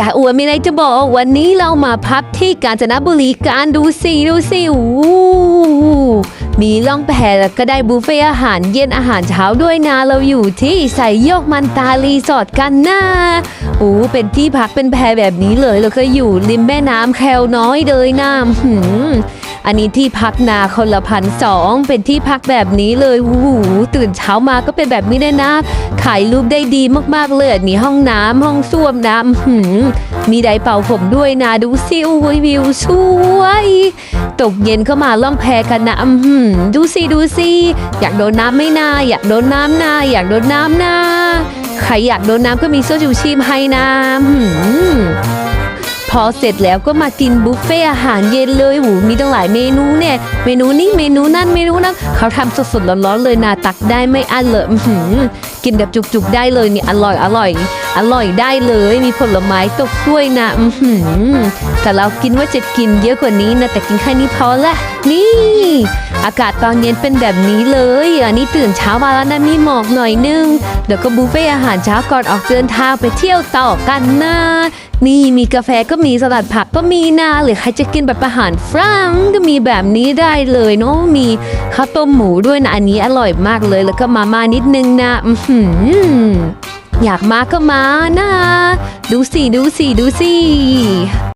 อย่าอวดมีอะไรจะบอก วันนี้เรามาพักที่กาญจนบุรีการดูสิดูสิอู้มีล่องแพแล้วก็ได้บุฟเฟ่อาหารเย็นอาหารเช้าด้วยนะเราอยู่ที่ใส่โยกมันตารีสอร์ทกันนะโอ้เป็นที่พักเป็นแพแบบนี้เลยแล้วก็อยู่ริมแม่น้ำแคลน้อยเลยนะหืม อันนี้ที่พักนาคนละพันสองเป็นที่พักแบบนี้เลยวูหูตื่นเช้ามาก็เป็นแบบนี้เลยนะถ่ายรูปได้ดีมากๆเลยนี่ห้องน้ำห้องส้วมน้ำหืมมีไดร์เป่าผมด้วยนะดูสิโอ้ยวิวสวยตกเย็นก็มาล่องแพกันนะหืมดูสิดูสิอยากโดนน้ำไม่นาอยากโดนน้ำนาอยากโดนน้ำนาใครอยากโดนน้ำก็มีเสื้อชูชีพให้นะหืม พอเสร็จแล้วก็มากินบุฟเฟ่อาหารเย็นเลยหูมีตั้งหลายเมนูเนี่ย เมนูนี้เมนูนั่นเมนูนั้นเขาทำสดๆร้อนๆเลยนะตักได้ไม่อั้นเลยอื้อหือกินแบบจุกๆได้เลยนี่อร่อยอร่อยอร่อยได้เลยมีผลไม้ตกด้วยนะอื้อหือแต่เรากินว่าจะกินเยอะกว่านี้นะแต่กินแค่นี้พอละนี่ อากาศตอนเย็นเป็นแบบนี้เลยอันนี้ตื่นเช้ามาแล้วนะมีหมอกหน่อยนึงเดี๋ยวก็บุฟเฟ่อาหารเช้าก่อนออกเดินทางไปเที่ยวต่อกันนะ นี่มีกาแฟก็มีสลัดผักก็มีนาหรือใครจะกินแบบอาหารฝรั่งก็มีแบบนี้ได้เลยเนาะมีข้าวต้มหมูด้วยนะอันนี้อร่อยมากเลยแล้วก็มาม่านิดนึงนะอืออยากมาก็มานะ ดูสิ ดูสิ ดูสิ